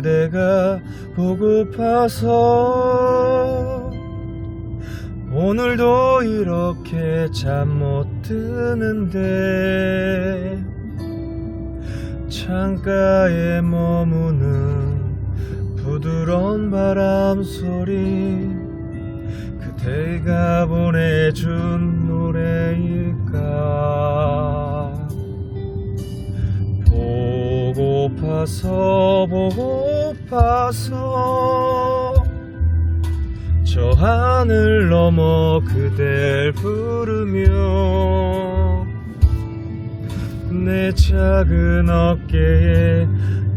그대가 보고파서 오늘도 이렇게 잠 못 드는데 창가에 머무는 부드러운 바람 소리 그대가 보내준 노래일까 고파서 보고파서. 저 하늘 넘어 그댈 부르며 내 작은 어깨에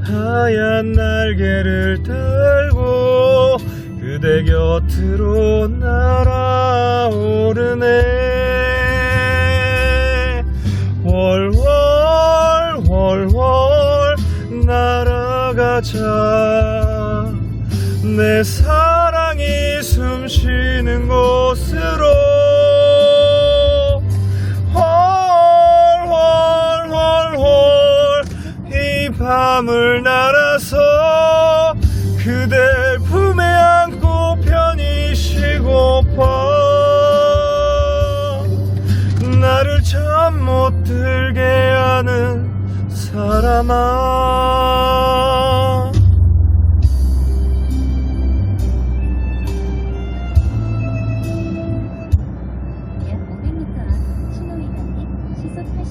하얀 날개를 달고 그대 곁으로 날아오르네 날아가자 내 사랑이 숨 쉬는 곳으로. 헐헐헐헐. 이 밤을 날아서 그댈 품에 안고 편히 쉬고파. 나를 잠 못 들게 하는 사람아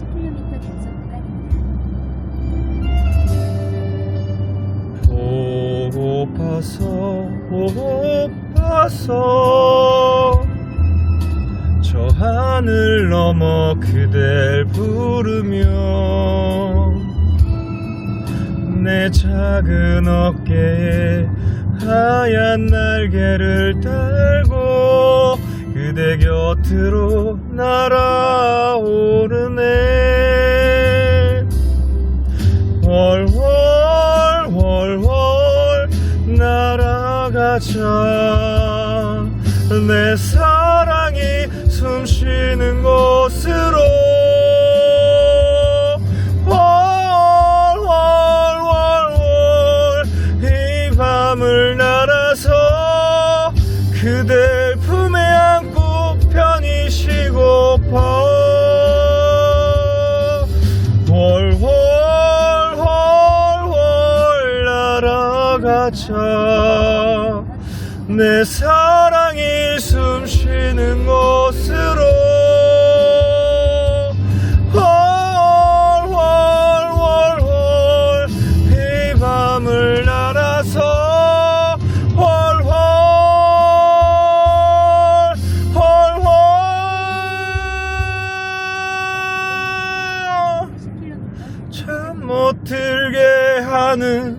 10km 고파서 고고파서 저 하늘 넘어 그댈 부르며 내 작은 어깨에 하얀 날개를 달고 그대 곁으로 날아오르네. 날아가자 내 사랑이 숨 쉬는 곳으로 월월월월 이 밤을 날아서 그댈 품에 안고 편히 쉬고파. 월월월월 날아가자 내 사랑이 숨 쉬는 곳으로. 월월월월 이 밤을 날아서. 월월 10km 잠못 들게 하는